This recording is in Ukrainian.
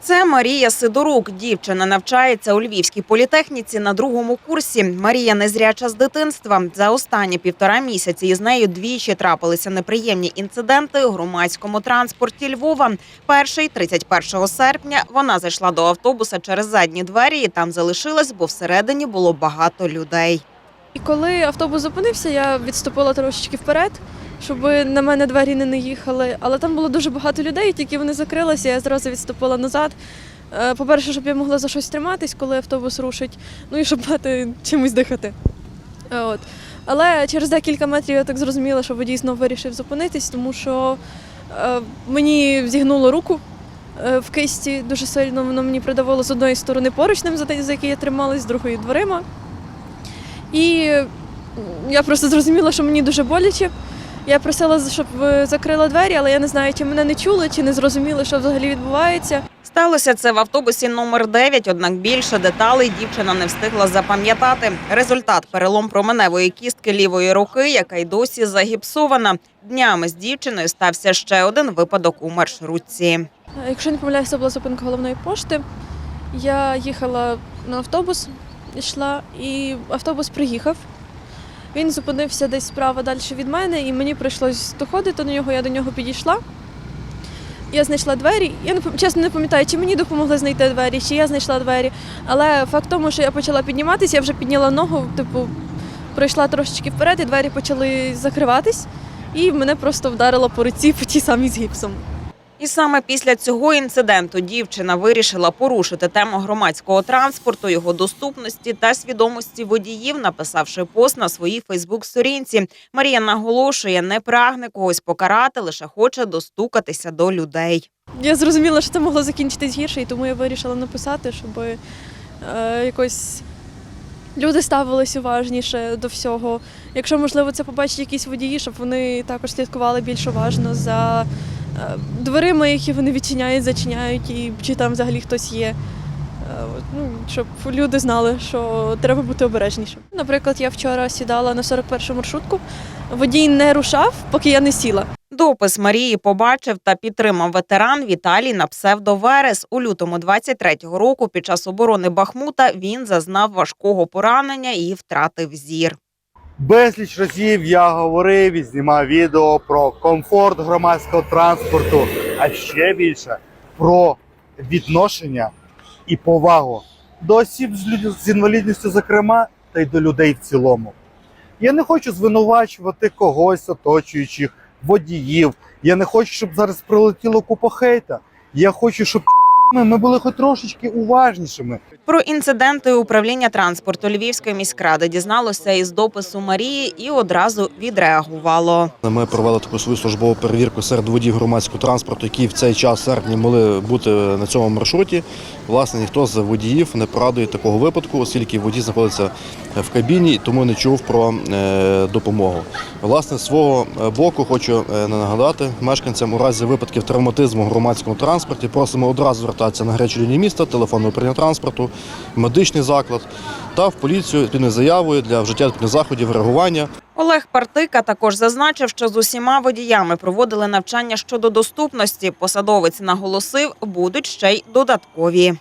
Це Марія Сидорук. Дівчина навчається у Львівській політехніці на другому курсі. Марія незряча з дитинства. За останні півтора місяці із нею двічі трапилися неприємні інциденти у громадському транспорті Львова. Перший 31 серпня вона зайшла до автобуса через задні двері і там залишилась, бо всередині було багато людей. І коли автобус зупинився, я відступила трошечки вперед, щоб на мене двері не наїхали. Але там було дуже багато людей, тільки вони закрилися, я зразу відступила назад. Е, По-перше, щоб я могла за щось триматись, коли автобус рушить, ну і щоб мати чимось дихати. Е, От. Але через декілька метрів я так зрозуміла, що водій знову вирішив зупинитись, тому що е, мені зігнуло руку е, в кисті дуже сильно. Воно мені придавило з одної сторони те- за який я трималась, з другої дверима. І я просто зрозуміла, що мені дуже боляче. Я просила, щоб ви закрили двері, але я не знаю, чи мене не чули, чи не зрозуміли, що взагалі відбувається. Сталося це в автобусі номер 9, однак більше деталей дівчина не встигла запам'ятати. Результат перелом променевої кістки лівої руки, яка й досі загіпсована. Днями з дівчиною стався ще один випадок у маршрутці. Е, Якщо не помиляюся, була зупинка головної пошти. Я їхала на автобус, йшла, і автобус приїхав. Він зупинився десь справа далі від мене, і мені прийшлось доходити до нього. Я до нього підійшла. Я знайшла двері. Я не чесно не пам'ятаю, чи мені допомогли знайти двері, чи я знайшла двері. Але факт в тому, що я почала підніматися, я вже підняла ногу, типу, пройшла трошечки вперед, і двері почали закриватись, і мене просто вдарило по руці по тій самій з гіпсом. І саме після цього інциденту дівчина вирішила порушити тему громадського транспорту, його доступності та свідомості водіїв, написавши пост на своїй Фейсбук-сторінці. Марія наголошує, не прагне когось покарати, лише хоче достукатися до людей. Я зрозуміла, що це могло закінчитись гірше, і тому я вирішила написати, щоб е, якось люди ставились уважніше до всього. Якщо, можливо, це побачать якісь водії, щоб вони також слідкували більш уважно за дверима, які вони відчиняють, зачиняють, і чи там взагалі хтось є. Е, Ну, щоб люди знали, що треба бути обережнішим. Наприклад, я вчора сідала на 41 маршрутку, водій не рушав, поки я не сіла. Допис Марії побачив та підтримав ветеран Віталій на псевдо Верес. У лютому 23-го року під час оборони Бахмута він зазнав важкого поранення і втратив зір. Безліч разів я говорив і знімав відео про комфорт громадського транспорту, а ще більше про відношення і повагу до осіб з інвалідністю, зокрема, та й до людей в цілому. Я не хочу звинувачувати когось оточуючих водіїв. Я не хочу, щоб зараз прилетіло купа хейта. Я хочу, щоб ми ми були хоч трошечки уважнішими. Про інциденти управління транспорту Львівської міськради дізналося із допису Марії і одразу відреагувало. Ми провели таку свою службову перевірку серед водіїв громадського транспорту, які в цей час серпні могли бути на цьому маршруті. Власне, ніхто з водіїв не порадує такого випадку, оскільки водій знаходиться в кабіні і тому не чув про е, допомогу. Власне, з свого е, боку хочу е, нагадати мешканцям у разі випадків травматизму в громадському транспорті. Просимо одразу звертатися на гарячу лінії міста, телефон управління транспорту, медичний заклад та в поліцію відповідною заявою для вжиття відповідних заходів реагування. Олег Партика також зазначив, що з усіма водіями проводили навчання щодо доступності. Посадовець наголосив, будуть ще й додаткові.